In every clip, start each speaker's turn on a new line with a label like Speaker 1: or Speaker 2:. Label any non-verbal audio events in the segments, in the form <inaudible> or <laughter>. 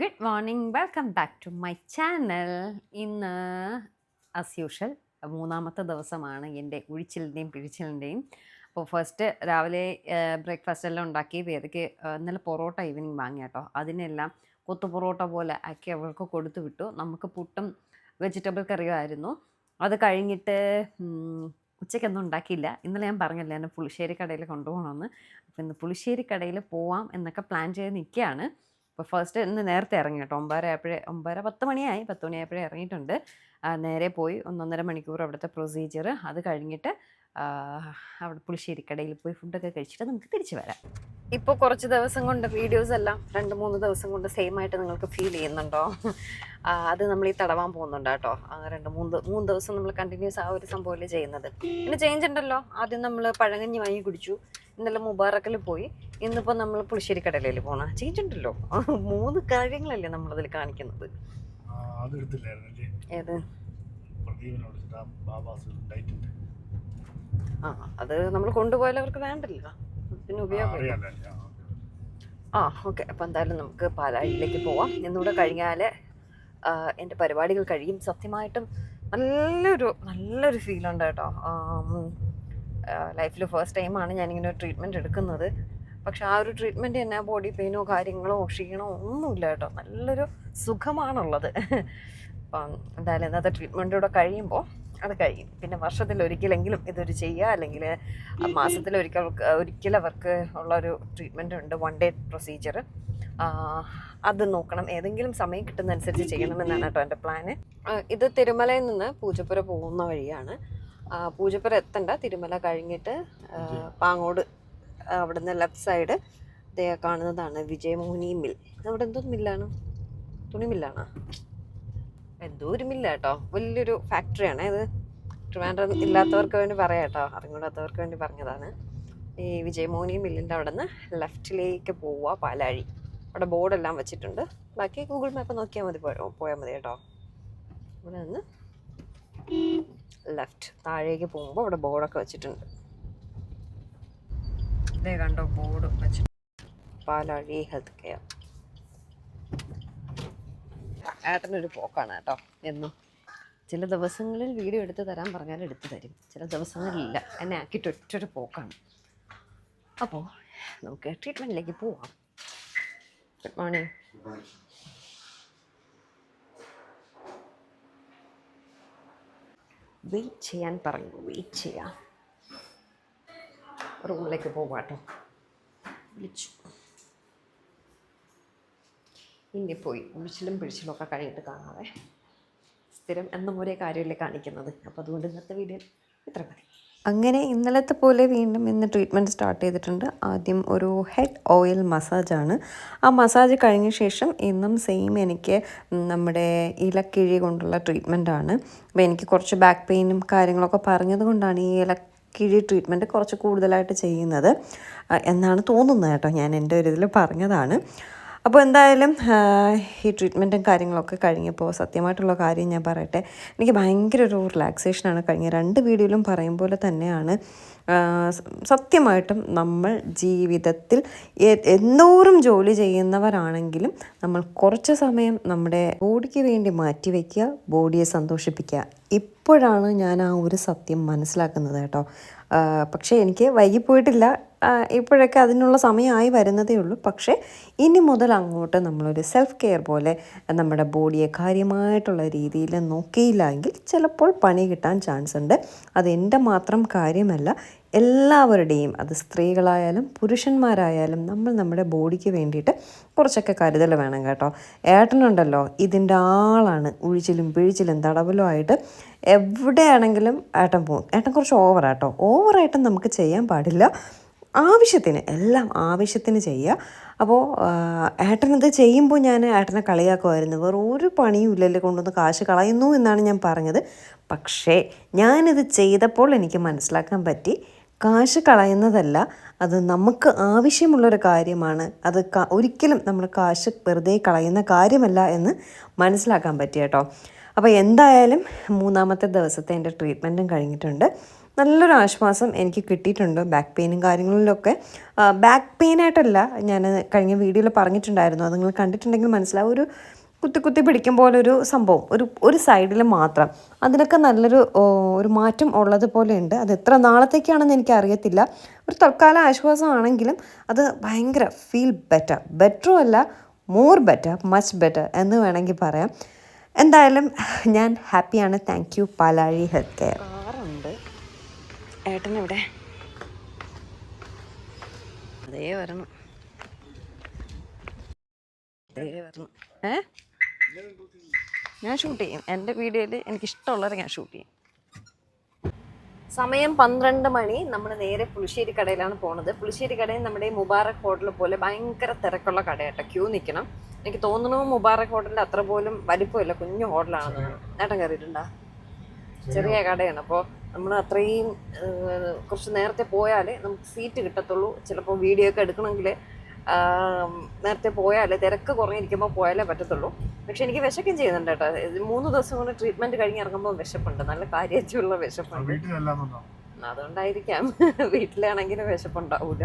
Speaker 1: Good morning welcome back to my channel ഇന്ന് as usual മൂന്നാമത്തെ ദിവസമാണ് എന്റെ ഉഴിച്ചിലിന്റെയും പിഴിച്ചിലിന്റെയും. അപ്പോൾ ഫസ്റ്റ് രാവിലെ ബ്രേക്ക്ഫാസ്റ്റ് എല്ലാം ഉണ്ടാക്കി വേദയ്ക്ക് ഇന്നലെ പൊറോട്ട ഈവനിങ് വാങ്ങി കേട്ടോ. അതിനെല്ലാം കൊത്തു പൊറോട്ട പോലെ ആക്കി അവൾക്ക് കൊടുത്തു വിട്ടു. നമുക്ക് പുട്ടും വെജിറ്റബിൾ കറിയുമായിരുന്നു അത് കഴിഞ്ഞിട്ട് ഉച്ചയ്ക്കൊന്നും ഉണ്ടാക്കിയില്ല. ഇന്നലെ ഞാൻ പറഞ്ഞില്ല എന്നെ പുളിശ്ശേരി കടയിൽ കൊണ്ടുപോകണമെന്ന്. അപ്പോൾ ഇന്ന് പുളിശ്ശേരി കടയിൽ പോവാം എന്നൊക്കെ പ്ലാൻ ചെയ്ത് നിൽക്കുകയാണ്. അപ്പോൾ ഫസ്റ്റ് ഇന്ന് നേരത്തെ ഇറങ്ങി കേട്ടോ. ഒമ്പതര ആയപ്പോഴേ ഒമ്പതര പത്ത് മണിയായി. പത്ത് മണിയായപ്പോഴേ ഇറങ്ങിയിട്ടുണ്ട്. നേരെ പോയി ഒന്നൊന്നര മണിക്കൂർ അവിടുത്തെ പ്രൊസീജിയർ അത് കഴിഞ്ഞിട്ട് അവിടെ പുളിശ്ശേരി കടയിൽ പോയി ഫുഡൊക്കെ കഴിച്ചിട്ട് നമുക്ക് തിരിച്ചു വരാം. ഇപ്പോൾ കുറച്ച് ദിവസം കൊണ്ട് വീഡിയോസ് എല്ലാം രണ്ട് മൂന്ന് ദിവസം കൊണ്ട് സെയിം ആയിട്ട് നിങ്ങൾക്ക് ഫീൽ ചെയ്യുന്നുണ്ടോ? അത് നമ്മൾ ഈ തടവാൻ പോകുന്നുണ്ട് കേട്ടോ. രണ്ട് മൂന്ന് മൂന്ന് ദിവസം നമ്മൾ കണ്ടിന്യൂസ് ആ ഒരു സംഭവമല്ലേ ചെയ്യുന്നത്. പിന്നെ ചേഞ്ച് ഉണ്ടല്ലോ. ആദ്യം നമ്മൾ പഴകഞ്ഞി വാങ്ങി കുടിച്ചു. ഇന്നലെ മുബാറക്കിൽ പോയി. ഇന്നിപ്പോൾ നമ്മൾ പുളിശ്ശേരി കടലയിൽ പോകണം ചേഞ്ച് ഉണ്ടല്ലോ. <laughs> മൂന്ന് കാര്യങ്ങളല്ലേ നമ്മളതിൽ കാണിക്കുന്നത്. ഏത്?
Speaker 2: ആ
Speaker 1: അത് നമ്മൾ കൊണ്ടുപോയാൽ അവർക്ക് വേണ്ടല്ലോ. പിന്നെ
Speaker 2: ആ,
Speaker 1: ഉപയോഗം ആ
Speaker 2: ആ,
Speaker 1: ഓക്കെ. അപ്പം എന്തായാലും നമുക്ക് പാലായിലേക്ക് പോവാം. ഇന്നുകൂടെ കഴിഞ്ഞാൽ എന്റെ പരിപാടികൾ കഴിയും. സത്യമായിട്ടും നല്ലൊരു നല്ലൊരു ഫീലുണ്ട് കേട്ടോ. ലൈഫിൽ ഫസ്റ്റ് ടൈമാണ് ഞാനിങ്ങനെ ഒരു ട്രീറ്റ്മെന്റ് എടുക്കുന്നത്. പക്ഷെ ആ ഒരു ട്രീറ്റ്മെന്റ് തന്നെ ബോഡി പെയിനോ കാര്യങ്ങളോ ക്ഷീണോ ഒന്നുമില്ല കേട്ടോ. നല്ലൊരു സുഖമാണുള്ളത്. അപ്പം എന്തായാലും ഇന്നത്തെ ട്രീറ്റ്മെന്റൂടെ കഴിയുമ്പോൾ അത് കഴിയും. പിന്നെ വർഷത്തിൽ ഒരിക്കലെങ്കിലും ഇതൊരു ചെയ്യുക. അല്ലെങ്കിൽ മാസത്തിൽ ഒരിക്കൽ അവർക്ക് ഉള്ളൊരു ട്രീറ്റ്മെന്റ് ഉണ്ട്. വൺ ഡേ പ്രൊസീജിയർ അത് നോക്കണം. ഏതെങ്കിലും സമയം കിട്ടുന്നതനുസരിച്ച് ചെയ്യണമെന്നാണ് കേട്ടോ എന്റെ പ്ലാന് ഇത് തിരുമലയിൽ നിന്ന് പൂജപ്പുര പോകുന്ന വഴിയാണ്. പൂജപ്പുര എത്തണ്ട. തിരുമല കഴിഞ്ഞിട്ട് പാങ്ങോട് അവിടുന്ന് ലെഫ്റ്റ് സൈഡ് ദേ കാണുന്നതാണ് വിജയമോഹിനി മിൽ അവിടെ എന്തോ മില്ലാണ് തുണി മില്ലാണ് എന്തോ ഒരു മില്ല കേട്ടോ വലിയൊരു ഫാക്ടറിയാണ് ഇത് ട്രിവാൻഡ്രം ഇല്ലാത്തവർക്ക് വേണ്ടി പറയാം കേട്ടോ. അറിഞ്ഞൂടാത്തവർക്ക് വേണ്ടി പറഞ്ഞതാണ്. ഈ വിജയമോഹിനി മില്ലിന്റെ അവിടെ നിന്ന് ലെഫ്റ്റിലേക്ക് പോവുക പാലാഴി. അവിടെ ബോർഡെല്ലാം വെച്ചിട്ടുണ്ട്. ബാക്കി ഗൂഗിൾ മാപ്പ് നോക്കിയാൽ മതി. പോയോ- പോയാൽ മതി കേട്ടോ. ഇവിടെ നിന്ന് ലെഫ്റ്റ് താഴേക്ക് പോകുമ്പോൾ അവിടെ ബോർഡൊക്കെ വെച്ചിട്ടുണ്ട്. ഇതേ കണ്ടോ ബോർഡ് വെച്ചിട്ട്. പാലാഴി ഹെൽത്ത് കെയർ ഏട്ടനൊരു പോക്കാണ് കേട്ടോ എന്നും. ചില ദിവസങ്ങളിൽ വീഡിയോ എടുത്ത് തരാൻ പറഞ്ഞാൽ എടുത്തു തരും. ചില ദിവസങ്ങളിലില്ല. എന്നെ ആക്കിയിട്ട് ഒറ്റൊരു പോക്കാണ്. അപ്പോൾ നമുക്ക് ട്രീറ്റ്മെന്റിലേക്ക് പോവാം. ഗുഡ് മോർണിംഗ് വെയിറ്റ് ചെയ്യാൻ പറഞ്ഞു വെയിറ്റ് ചെയ്യാം. റൂമിലേക്ക് പോവാട്ടോ വിളിച്ചു. ഇനി പോയി ഉഴിച്ചിലും പിഴിച്ചിലും ഒക്കെ കഴിഞ്ഞിട്ട് കാണാവേ. സ്ഥിരം എന്നും ഒരേ കാര്യമല്ലേ കാണിക്കുന്നത്. അപ്പോൾ അതുകൊണ്ട് ഇന്നത്തെ വീഡിയോ ഇത്ര മതി. അങ്ങനെ ഇന്നലത്തെ പോലെ വീണ്ടും ഇന്ന് ട്രീറ്റ്മെന്റ് സ്റ്റാർട്ട് ചെയ്തിട്ടുണ്ട്. ആദ്യം ഒരു ഹെഡ് ഓയിൽ മസാജാണ് ആ മസാജ് കഴിഞ്ഞ ശേഷം ഇന്നും സെയിം എനിക്ക് നമ്മുടെ ഇലക്കിഴി കൊണ്ടുള്ള ട്രീറ്റ്മെന്റാണ് അപ്പോൾ എനിക്ക് കുറച്ച് ബാക്ക് പെയിനും കാര്യങ്ങളൊക്കെ പറഞ്ഞതുകൊണ്ടാണ് ഈ ഈ ഇലക്കിഴി ട്രീറ്റ്മെന്റ് കുറച്ച് കൂടുതലായിട്ട് ചെയ്യുന്നത്. എന്നാണ് തോന്നുന്നത് കേട്ടോ. ഞാൻ എന്റെ ഒരു ഇതിൽ പറഞ്ഞതാണ്. അപ്പോൾ എന്തായാലും ഈ ട്രീറ്റ്മെന്റും കാര്യങ്ങളൊക്കെ കഴിഞ്ഞപ്പോൾ സത്യമായിട്ടുള്ള കാര്യം ഞാൻ പറയട്ടെ. എനിക്ക് ഭയങ്കര ഒരു റിലാക്സേഷനാണ് കഴിഞ്ഞ രണ്ട് വീഡിയോയിലും പറയും പോലെ തന്നെയാണ്. സത്യമായിട്ടും നമ്മൾ ജീവിതത്തിൽ എന്തോറും ജോലി ചെയ്യുന്നവരാണെങ്കിലും നമ്മൾ കുറച്ച് സമയം നമ്മുടെ ബോഡിക്ക് വേണ്ടി മാറ്റി വയ്ക്കുക ബോഡിയെ സന്തോഷിപ്പിക്കുക. ഇപ്പോഴാണ് ഞാൻ ആ ഒരു സത്യം മനസ്സിലാക്കുന്നത് കേട്ടോ. പക്ഷേ എനിക്ക് വൈകിപ്പോയിട്ടില്ല. ഇപ്പോഴൊക്കെ അതിനുള്ള സമയമായി വരുന്നതേ ഉള്ളൂ. പക്ഷേ ഇനി മുതൽ അങ്ങോട്ട് നമ്മളൊരു സെൽഫ് കെയർ പോലെ നമ്മുടെ ബോഡിയെ കാര്യമായിട്ടുള്ള രീതിയിൽ നോക്കിയില്ല എങ്കിൽ ചിലപ്പോൾ പണി കിട്ടാൻ ചാൻസ് ഉണ്ട്. അത് എന്റെ മാത്രം കാര്യമല്ല എല്ലാവരുടെയും അത് സ്ത്രീകളായാലും പുരുഷന്മാരായാലും നമ്മൾ നമ്മുടെ ബോഡിക്ക് വേണ്ടിയിട്ട് കുറച്ചൊക്കെ കരുതൽ വേണം കേട്ടോ. ഏട്ടനുണ്ടല്ലോ ഇതിന്റെ ആളാണ്. ഉഴിച്ചിലും പിഴിച്ചിലും തടവലും ആയിട്ട് എവിടെയാണെങ്കിലും ഏട്ടൻ പോകും. ഏട്ടൻ കുറച്ച് ഓവറാട്ടോ ഓവറായിട്ട് നമുക്ക് ചെയ്യാൻ പാടില്ല. ആവശ്യത്തിന് എല്ലാം ആവശ്യത്തിന് ചെയ്യുക അപ്പോൾ ഏട്ടനത് ചെയ്യുമ്പോൾ ഞാൻ ഏട്ടനെ കളിയാക്കുമായിരുന്നു. വേറെ ഒരു പണിയും ഇല്ലല്ലോ കൊണ്ടുവന്ന് കാശ് കളയുന്നു എന്നാണ് ഞാൻ പറഞ്ഞത്. പക്ഷേ ഞാനിത് ചെയ്തപ്പോൾ എനിക്ക് മനസ്സിലാക്കാൻ പറ്റി. കാശ് കളയുന്നതല്ല അത് നമുക്ക് ആവശ്യമുള്ളൊരു കാര്യമാണ്. അത് ഒരിക്കലും നമ്മൾ കാശ് വെറുതെ കളയുന്ന കാര്യമല്ല എന്ന് മനസ്സിലാക്കാൻ പറ്റി കേട്ടോ അപ്പോൾ എന്തായാലും മൂന്നാമത്തെ ദിവസത്തെ എന്റെ ട്രീറ്റ്മെന്റും കഴിഞ്ഞിട്ടുണ്ട്. നല്ലൊരു ആശ്വാസം എനിക്ക് കിട്ടിയിട്ടുണ്ട് ബാക്ക് പെയിനും കാര്യങ്ങളിലൊക്കെ. ബാക്ക് പെയിനായിട്ടല്ല ഞാൻ കഴിഞ്ഞ വീഡിയോയിൽ പറഞ്ഞിട്ടുണ്ടായിരുന്നു. അത് നിങ്ങൾ കണ്ടിട്ടുണ്ടെങ്കിൽ മനസ്സിലാവും. ഒരു കുത്തി കുത്തി പിടിക്കും പോലെ ഒരു സംഭവം. ഒരു ഒരു സൈഡിൽ മാത്രം. അതിനൊക്കെ നല്ലൊരു ഒരു മാറ്റം ഉള്ളതുപോലെ ഉണ്ട് അത് എത്ര നാളത്തേക്കാണെന്ന് എനിക്ക് അറിയത്തില്ല ഒരു തൽക്കാല ആശ്വാസമാണെങ്കിലും അത് ഭയങ്കര ഫീൽ ബെറ്റർ ബെറ്ററും അല്ല മോർ ബെറ്റർ മച്ച് ബെറ്റർ എന്ന് വേണമെങ്കിൽ പറയാം. എന്തായാലും ഞാൻ ഹാപ്പിയാണ് thank you Palazhi health care ഏട്ടനെവിടെ? അതേ വരണം. അതേ വരണം. ഏ? ഞാൻ ഷൂട്ട് ചെയ്യും. എന്റെ വീഡിയോയിൽ എനിക്ക് ഇഷ്ടമുള്ളവരെ ഞാൻ ഷൂട്ട് ചെയ്യും. സമയം പന്ത്രണ്ട് മണി. നമ്മൾ നേരെ പുളിശ്ശേരി കടയിലാണ് പോണത്. പുളിശ്ശേരി കടയിൽ നമ്മുടെ മുബാറക് ഹോട്ടൽ പോലെ ഭയങ്കര തിരക്കുള്ള കടയാട്ടോ. ക്യൂ നിൽക്കണം എനിക്ക് തോന്നുന്നു മുബാറക് ഹോട്ടലിന്റെ അത്ര പോലും വലിപ്പമില്ല. കുഞ്ഞു ഹോട്ടലാണെന്ന് നേട്ടം കയറിയിട്ടുണ്ടോ? ചെറിയ കടയാണ്. അപ്പോൾ നമ്മൾ അത്രയും കുറച്ച് നേരത്തെ പോയാലേ നമുക്ക് സീറ്റ് കിട്ടത്തുള്ളൂ. ചിലപ്പോൾ വീഡിയോ ഒക്കെ എടുക്കണമെങ്കിൽ നേരത്തെ പോയാലേ തിരക്ക് കുറഞ്ഞിരിക്കുമ്പോൾ പോയാലേ പറ്റത്തുള്ളൂ. പക്ഷെ എനിക്ക് വിശക്കും ചെയ്യുന്നുണ്ട് കേട്ടോ. മൂന്ന് ദിവസം കൊണ്ട് ട്രീറ്റ്മെന്റ് കഴിഞ്ഞ് ഇറങ്ങുമ്പോൾ വിശപ്പുണ്ട്. നല്ല കാര്യമായിട്ടുള്ള വിശപ്പുണ്ട്. അതുകൊണ്ടായിരിക്കാം. വീട്ടിലാണെങ്കിലും വിശപ്പുണ്ടാവൂല.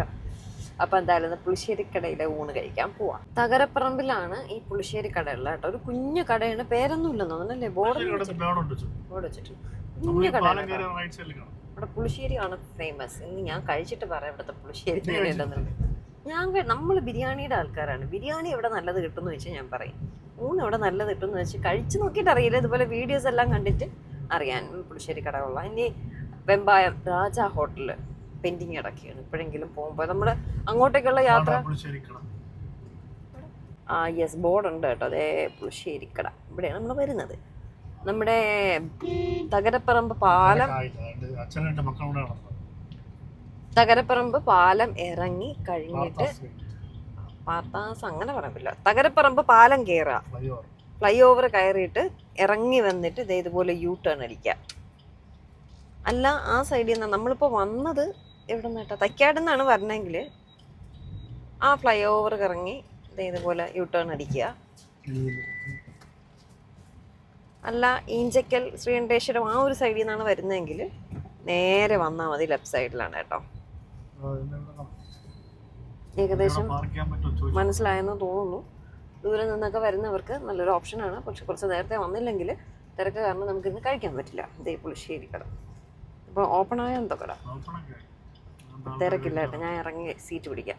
Speaker 1: അപ്പൊ എന്തായാലും പുളിശ്ശേരി കടയിലെ ഊണ് കഴിക്കാൻ പോവാം. തകരപ്പറമ്പിലാണ് ഈ പുളിശ്ശേരി കട ഉള്ളത് കേട്ടോ. ഒരു കുഞ്ഞു കടയാണ്. പേരൊന്നും ഇല്ലെന്ന് തോന്നുന്നല്ലേ? ബോർഡ് ബോർഡ് വെച്ചിട്ട് കുഞ്ഞു കടയാണ് ഇവിടെ പുളിശ്ശേരിയാണ് ഫേമസ് ഇന്ന് ഞാൻ കഴിച്ചിട്ട് പറയാം ഇവിടുത്തെ പുളിശ്ശേരി ഞാൻ നമ്മൾ ബിരിയാണിയുടെ ആൾക്കാരാണ്. ബിരിയാണി എവിടെ നല്ലത് കിട്ടുമെന്ന് വെച്ചാൽ ഞാൻ പറയും. ഊണ് എവിടെ നല്ലത് കിട്ടുമെന്ന് വെച്ച് കഴിച്ചു നോക്കിയിട്ട് അറിയില്ല. ഇതുപോലെ വീഡിയോസ് എല്ലാം കണ്ടിട്ട് അറിയാൻ പുളിശ്ശേരി കടകളുള്ള ഇനി വെമ്പായം രാജ ഹോട്ടൽ പെൻഡിങ് കിടക്കുകയാണ് ഇപ്പോഴെങ്കിലും പോകുമ്പോൾ നമ്മൾ അങ്ങോട്ടേക്കുള്ള യാത്ര ആ യെസ് ബോർഡ് ഉണ്ട് കേട്ടോ. അതേ പുളിശ്ശേരിക്കട ഇവിടെയാണ് നമ്മൾ വരുന്നത്. നമ്മുടെ തകരപ്പറമ്പ് പാലം
Speaker 2: അച്ഛനായിട്ട് മക്കളുടെ
Speaker 1: തകരപ്പറമ്പ് പാലം ഇറങ്ങി കഴിഞ്ഞിട്ട് പാർത്താസ് അങ്ങനെ പറയാൻ പറ്റില്ല തകരപ്പറമ്പ് പാലം കയറുക
Speaker 2: ഫ്ലൈ ഓവർ
Speaker 1: കയറിയിട്ട് ഇറങ്ങി വന്നിട്ട് ഇതേ ഇതുപോലെ യൂ ടേൺ അടിക്കുക അല്ല ആ സൈഡിൽ നിന്ന് നമ്മളിപ്പോൾ വന്നത് എവിടെ നിന്നാട്ടാ തൈക്കാട് നിന്നാണ് വരണമെങ്കിൽ ആ ഫ്ലൈ ഓവർ ഇറങ്ങി ഇതേ ഇതുപോലെ യൂ ടേൺ അടിക്കുക അല്ല ഈഞ്ചക്കൽ ശ്രീകണ്ഠേശ്വരം ആ ഒരു സൈഡിൽ നിന്നാണ് വരുന്നതെങ്കിൽ നേരെ വന്നാൽ മതി ലെഫ്റ്റ് സൈഡിലാണ് കേട്ടോ. ഏകദേശം മനസ്സിലായെന്ന് തോന്നുന്നു. ദൂരെ നിന്നൊക്കെ വരുന്നവർക്ക് നല്ലൊരു ഓപ്ഷനാണ് പക്ഷെ കുറച്ച് നേരത്തെ വന്നില്ലെങ്കിൽ തിരക്ക് കാരണം നമുക്ക് ഇന്ന് കഴിക്കാൻ പറ്റില്ല. ഇതേ പുളിശ്ശേരി കട. ഇപ്പോൾ ഓപ്പൺ ആയ എന്തോ കട. തിരക്കില്ല ഏട്ടാ ഞാൻ ഇറങ്ങി സീറ്റ് പിടിക്കാം.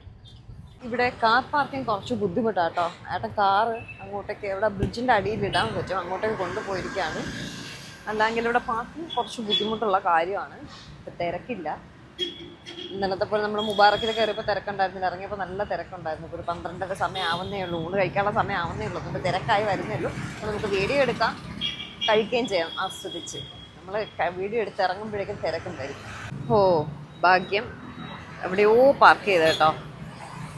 Speaker 1: ഇവിടെ കാർ പാർക്കിംഗ് കുറച്ച് ബുദ്ധിമുട്ടാട്ടോ. ഏട്ടൻ കാറ് അങ്ങോട്ടേക്ക് ഇവിടെ ബ്രിഡ്ജിന്റെ അടിയിൽ ഇടാൻ പറ്റും. അങ്ങോട്ടേക്ക് കൊണ്ടുപോയിരിക്കുകയാണ്. അല്ലെങ്കിൽ ഇവിടെ പാർക്കിംഗ് കുറച്ച് ബുദ്ധിമുട്ടുള്ള കാര്യമാണ്. ഇപ്പം തിരക്കില്ല. ഇന്നലത്തെ പോലെ നമ്മൾ മുബാറക്കിൽ കയറിയപ്പോൾ തിരക്കുണ്ടായിരുന്നില്ല ഇറങ്ങിയപ്പോൾ നല്ല തിരക്കുണ്ടായിരുന്നു. ഇപ്പോൾ ഒരു പന്ത്രണ്ടര സമയം ആവുന്നേ ഉള്ളൂ. ഊണ് കഴിക്കാനുള്ള സമയം ആവുന്നേ ഉള്ളൂ. അതുകൊണ്ട് തിരക്കായി വരുന്നേ ഉള്ളൂ. അപ്പോൾ നമുക്ക് വീഡിയോ എടുക്കാം. കഴിക്കുകയും ചെയ്യാം. ആസ്വദിച്ച്. നമ്മൾ വീഡിയോ എടുത്ത് ഇറങ്ങുമ്പോഴേക്കും തിരക്കും വരും ഓ ഭാഗ്യം. എവിടെയോ പാർക്ക് ചെയ്ത് കേട്ടോ.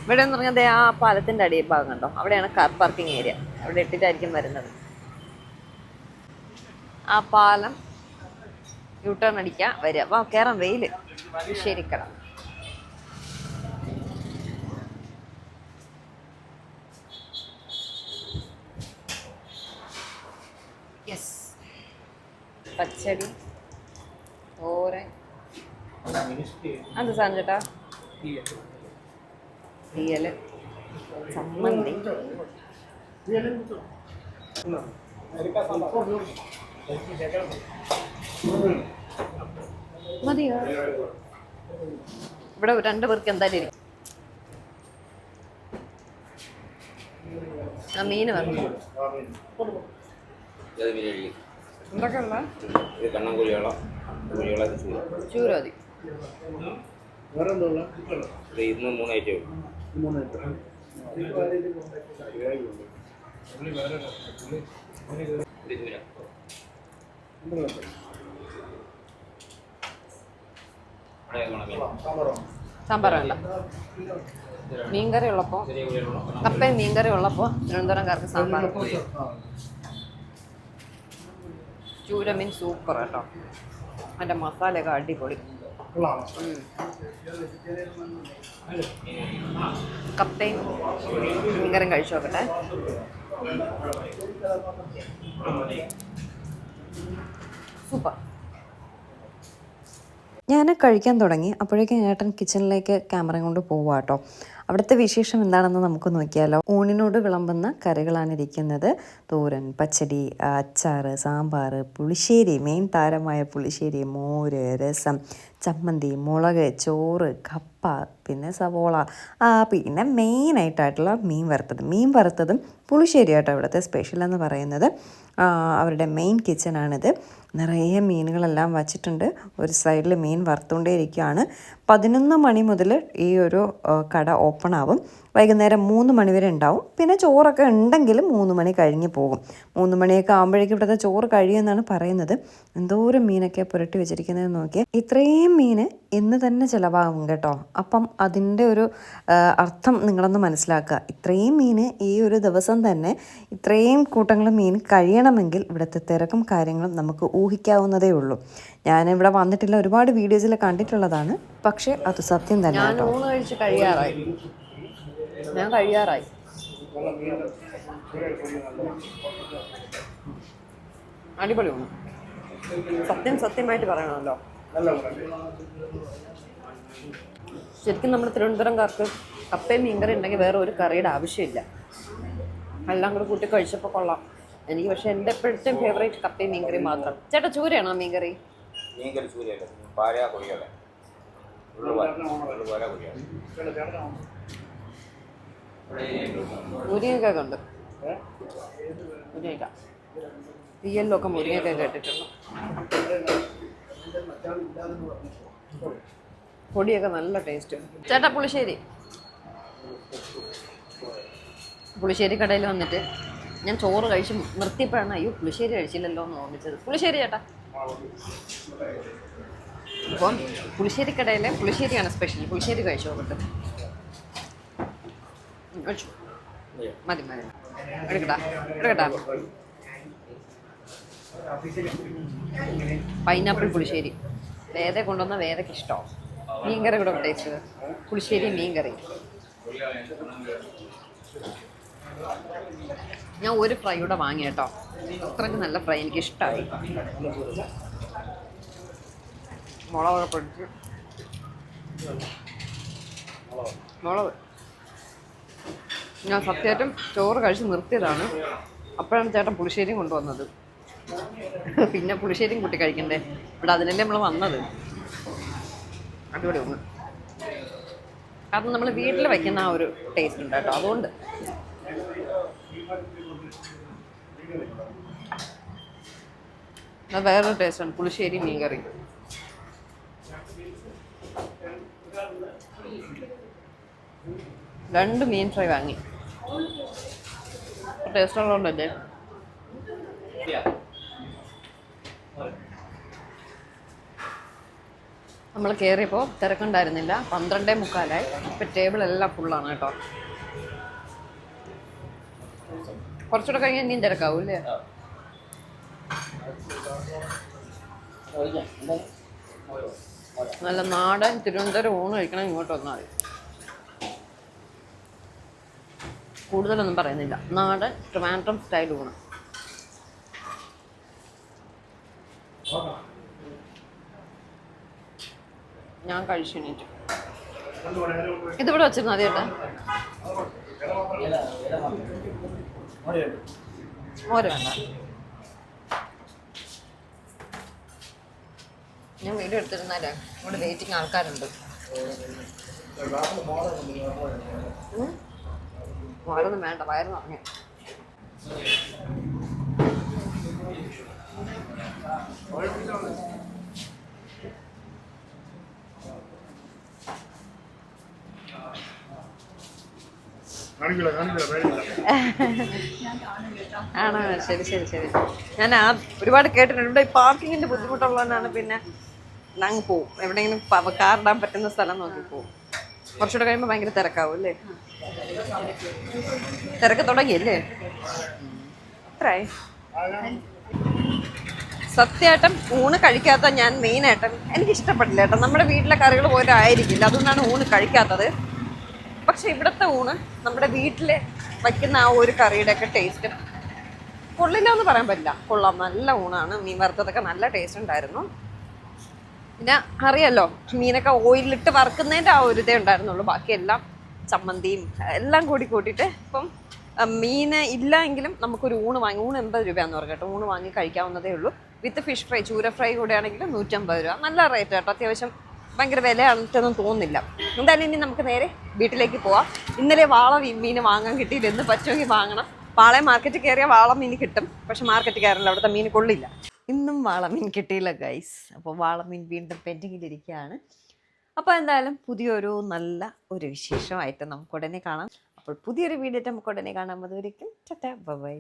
Speaker 1: ഇവിടെ എന്ന് പറഞ്ഞാൽ ആ പാലത്തിന്റെ അടി ഭാഗം കണ്ടോ? അവിടെയാണ് കാർ പാർക്കിംഗ് ഏരിയ അവിടെ ഇട്ടിട്ടായിരിക്കും വരുന്നത്. ആ പാലം യൂട്ടേൺ അടിക്കാം. വരിക. വാ കയറാം വെയിൽ ശരിക്കട. പച്ചടി തോരൻ. അത് സാഞ്ചേട്ടാ ചേട്ടാ? തീയൽ. ചമ്മന്തി. മതിയോ? ഇവിടെ രണ്ട് പേർക്ക് എന്തായാലും ഇരിക്കും. ആ മീന് വന്നു.
Speaker 3: ഏത് ബിരിയാണി
Speaker 1: എന്തൊക്കെ ഉള്ള?
Speaker 3: ഇത് കണ്ണൻകുഴിയോള കുഴിയോള ചൂര
Speaker 1: ചൂര മതി
Speaker 2: വേറെ
Speaker 3: ഇത് ഇന്ന് മൂന്ന് ഐറ്റം ഉള്ളൂ ഇത് ചൂര. അവിടെ മീൻ?
Speaker 1: സാമ്പാർ വേണ്ട മീൻകറി ഉള്ളപ്പോൾ
Speaker 3: കുഴിയോള
Speaker 1: കപ്പയും മീൻകറി ഉള്ളപ്പോൾ തിരുവനന്തപുരംകാർക്ക് സാമ്പാർ ചൂര മീൻ സൂപ്പർ കേട്ടോ. അതിന്റെ മസാലയൊക്കെ അടിപൊളി. കപ്പയും ഭയങ്കരം കഴിച്ചു നോക്കട്ടെ. സൂപ്പർ.
Speaker 4: ഞാൻ കഴിക്കാൻ തുടങ്ങി. അപ്പോഴേക്കും ഏട്ടൻ കിച്ചണിലേക്ക് ക്യാമറ കൊണ്ട് പോവാ കേട്ടോ. അവിടുത്തെ വിശേഷം എന്താണെന്ന് നമുക്ക് നോക്കിയാലോ. ഊണിനോട് വിളമ്പുന്ന കറികളാണ് ഇരിക്കുന്നത്. തോരൻ പച്ചടി അച്ചാറ് സാമ്പാർ പുളിശ്ശേരി മെയിൻ താരമായ പുളിശ്ശേരി മോര് രസം ചമ്മന്തി മുളക് ചോറ് കപ്പ പിന്നെ സവോള. പിന്നെ മെയിനായിട്ടായിട്ടുള്ള മീൻ വറുത്തത്. മീൻ വറുത്തതും പുളിശ്ശേരി അവിടുത്തെ സ്പെഷ്യൽ എന്ന് പറയുന്നത്. അവരുടെ മെയിൻ കിച്ചണാണിത് നിറയെ മീനുകളെല്ലാം വച്ചിട്ടുണ്ട്. ഒരു സൈഡിൽ മീൻ വറുത്തുകൊണ്ടേ ഇരിക്കുകയാണ് പതിനൊന്ന് മണി മുതൽ ഈ ഒരു കട ഓപ്പൺ ആവും. വൈകുന്നേരം മൂന്ന് മണി വരെ ഉണ്ടാവും. പിന്നെ ചോറൊക്കെ ഉണ്ടെങ്കിൽ മൂന്ന് മണി കഴിഞ്ഞ് പോകും. മൂന്ന് മണിയൊക്കെ ആകുമ്പോഴേക്കും ഇവിടുത്തെ ചോറ് കഴിയുമെന്നാണ് പറയുന്നത്. എന്തോരം മീനൊക്കെ പുരട്ടി വെച്ചിരിക്കുന്നത് നോക്കിയാൽ ഇത്രയും മീൻ ഇന്ന് തന്നെ ചിലവാകും കേട്ടോ. അപ്പം അതിന്റെ ഒരു അർത്ഥം നിങ്ങളൊന്ന് മനസ്സിലാക്കുക. ഇത്രയും മീൻ ഈ ഒരു ദിവസം തന്നെ ഇത്രയും കൂട്ടങ്ങൾ മീൻ കഴിയണമെങ്കിൽ ഇവിടുത്തെ തിരക്കും കാര്യങ്ങളും നമുക്ക് ഊഹിക്കാവുന്നതേ ഉള്ളൂ. ഞാൻ ഇവിടെ വന്നിട്ടില്ല. ഒരുപാട് വീഡിയോസിൽ കണ്ടിട്ടുള്ളതാണ്. പക്ഷേ അത് സത്യം തന്നെ
Speaker 1: ഞാൻ ഊണ് കഴിച്ച് കഴിയാറായി. ഞാൻ കഴിയാറായി. അടിപൊളി ഊണ്. സത്യം സത്യമായിട്ട് പറയണമല്ലോ. ശരിക്കും നമ്മുടെ തിരുവനന്തപുരംകാർക്ക് കപ്പയും മീൻകറി ഉണ്ടെങ്കിൽ വേറെ ഒരു കറിയുടെ ആവശ്യമില്ല. എല്ലാം കൂടെ കൂട്ടി കഴിച്ചപ്പോൾ കൊള്ളാം. എനിക്ക് പക്ഷേ എന്റെ എപ്പോഴത്തെയും ഫേവറേറ്റ് കപ്പയും മീൻകറി മാത്രം. ചേട്ടാ ചൂരയാണോ മീൻകറി?
Speaker 3: മീൻകറി സൂര്യല്ല
Speaker 1: മുരിങ്ങയൊക്കെ. ഉണ്ട് മുരിങ്ങക്ക തീയലിലൊക്കെ മുരിങ്ങയൊക്കെ കേട്ടിട്ടുണ്ട്? പൊടിയൊക്കെ നല്ല ടേസ്റ്റ് ചേട്ടാ പുളിശ്ശേരി. പുളിശ്ശേരി കടയിൽ വന്നിട്ട് ഞാൻ ചോറ് കഴിച്ച് നിർത്തിയപ്പോഴാണ് അയ്യോ പുളിശ്ശേരി കഴിച്ചില്ലല്ലോ എന്ന് ഓർമ്മിച്ചത്. പുളിശ്ശേരി ചേട്ടാ. അപ്പം പുളിശ്ശേരി കടയിലെ പുളിശ്ശേരിയാണ് സ്പെഷ്യൽ പുളിശ്ശേരി കഴിച്ചു നോക്കട്ടെ ഒഴിച്ചു മതി മതി. എടുക്കട്ടാ എടുക്കട്ടാ. പൈനാപ്പിൾ പുളിശ്ശേരി. വേദ കൊണ്ടുവന്ന വേദയ്ക്ക് ഇഷ്ടമാണ് മീൻകറി കൂടെ ടേസ്റ്റ് പുളിശ്ശേരി മീൻകറി. ഞാൻ ഒരു ഫ്രൈ കൂടെ വാങ്ങി കേട്ടോ. അത്രയ്ക്ക് നല്ല ഫ്രൈ എനിക്ക് ഇഷ്ടമായി മുളകൊക്കെ പൊടിച്ച്. മുളക്. ഞാൻ സത്യമായിട്ടും ചോറ് കഴിച്ച് നിർത്തിയതാണ്. അപ്പോഴാണ് ചേട്ടൻ പുളിശ്ശേരിയും കൊണ്ടുവന്നത്. പിന്നെ പുളിശ്ശേരിയും കൂട്ടി കഴിക്കണ്ടേ? ഇവിടെ അതിനല്ലേ നമ്മൾ വന്നത്? അടിപൊളി ഒന്ന് കാരണം നമ്മൾ വീട്ടിൽ വയ്ക്കുന്ന ആ ഒരു ടേസ്റ്റ് ഉണ്ട് കേട്ടോ അതുകൊണ്ട്. അത് വേറൊരു ടേസ്റ്റാണ് പുളിശ്ശേരി മീൻകറി. രണ്ട് മീൻ ഫ്രൈ വാങ്ങി. ടേസ്റ്റ് ഉള്ളതുകൊണ്ടല്ലേ നമ്മൾ കയറിയപ്പോൾ തിരക്കുണ്ടായിരുന്നില്ല. പന്ത്രണ്ടേ മുക്കാലായി. ഇപ്പം ടേബിൾ എല്ലാം ഫുള്ളാണ് കേട്ടോ. കുറച്ചുകൂടെ കഴിഞ്ഞ് ഇനിയും തിരക്കാവും അല്ലേ നല്ല നാടൻ തിരുവനന്തപുരം ഊണ് കഴിക്കണം ഇങ്ങോട്ട് വന്നാൽ മതി. കൂടുതലൊന്നും പറയുന്നില്ല. നാടൻ ട്രിവാൻഡ്രം സ്റ്റൈൽ ഊണ്. ഞാൻ കഴിച്ചു ഇതിവിടെ വെച്ചിരുന്നു അതേട്ടാ മോര് വേണ്ട. ഞാൻ വീഡിയോ എടുത്തിരുന്നാലേ ഇവിടെ വെയിറ്റിംഗ് ആൾക്കാരുണ്ട്. മോരൊന്നും വേണ്ട വയറ് നിറഞ്ഞു ആണോ? ശരി ശരി ശരി. ഞാൻ ആ ഒരുപാട് കേട്ടിട്ടുണ്ട്. ഇവിടെ പാർക്കിങ്ങിന്റെ ബുദ്ധിമുട്ടുള്ളതുകൊണ്ടാണ് പിന്നെ അങ്ങ് പോവും. എവിടെയെങ്കിലും ഇടാൻ പറ്റുന്ന സ്ഥലം നോക്കി പോവും. കുറച്ചുകൂടെ കഴിയുമ്പോൾ ഭയങ്കര തിരക്കാവും അല്ലേ? തിരക്ക് തുടങ്ങിയല്ലേ? അത്രേ. സത്യമായിട്ടും ഊണ് കഴിക്കാത്ത ഞാൻ മെയിനായിട്ടും എനിക്ക് ഇഷ്ടപ്പെട്ടില്ല കേട്ടോ. നമ്മുടെ വീട്ടിലെ കറികൾ പോലെ ആയിരിക്കില്ല. അതുകൊണ്ടാണ് ഊണ് കഴിക്കാത്തത്. പക്ഷെ ഇവിടുത്തെ ഊണ് നമ്മുടെ വീട്ടിൽ വയ്ക്കുന്ന ആ ഒരു കറിയുടെ ഒക്കെ ടേസ്റ്റ് കൊള്ളില്ല എന്ന് പറയാൻ പറ്റില്ല. കൊള്ളാം. നല്ല ഊണാണ്. മീൻ വറുത്തതൊക്കെ നല്ല ടേസ്റ്റ് ഉണ്ടായിരുന്നു. പിന്നെ അറിയാലോ മീനൊക്കെ ഓയിലിട്ട് വറുക്കുന്നതിന്റെ ആ ഒരു ഇതേ ഉണ്ടായിരുന്നുള്ളൂ. ബാക്കിയെല്ലാം ചമ്മന്തിയും എല്ലാം കൂടി കൂട്ടിയിട്ട് ഇപ്പം മീൻ ഇല്ല എങ്കിലും നമുക്കൊരു ഊണ് വാങ്ങി ഊണ് എൺപത് രൂപയാന്ന് പറഞ്ഞു കേട്ടോ. ഊണ് വാങ്ങി കഴിക്കാവുന്നതേ ഉള്ളൂ. വിത്ത് ഫിഷ് ഫ്രൈ ചൂര ഫ്രൈ കൂടെ ആണെങ്കിൽ നൂറ്റമ്പത് രൂപ. നല്ല റേറ്റ് കേട്ടോ. അത്യാവശ്യം ഭയങ്കര വിലയാണെന്നൊന്നും തോന്നുന്നില്ല. എന്തായാലും ഇനി നമുക്ക് നേരെ വീട്ടിലേക്ക് പോവാം. ഇന്നലെ വാള മീൻ വാങ്ങാൻ കിട്ടിയില്ല. എന്ന് പറ്റുമെങ്കിൽ വാങ്ങണം. പാളയം മാർക്കറ്റിൽ കയറിയാൽ വാള മീൻ കിട്ടും. പക്ഷെ മാർക്കറ്റിൽ കയറില്ല അവിടുത്തെ മീൻ കൊള്ളില്ല. ഇന്നും വാളമീൻ കിട്ടിയില്ല ഗൈസ് അപ്പോൾ വാളമീൻ വീണ്ടും പെൻഡിങ്ങിലിരിക്കുകയാണ് അപ്പോൾ എന്തായാലും പുതിയൊരു നല്ല ഒരു വിശേഷമായിട്ട് നമുക്ക് ഉടനെ കാണാം. അപ്പോൾ പുതിയൊരു വീഡിയോ നമുക്ക് ഉടനെ കാണാം. അതുവരെയും ബൈ.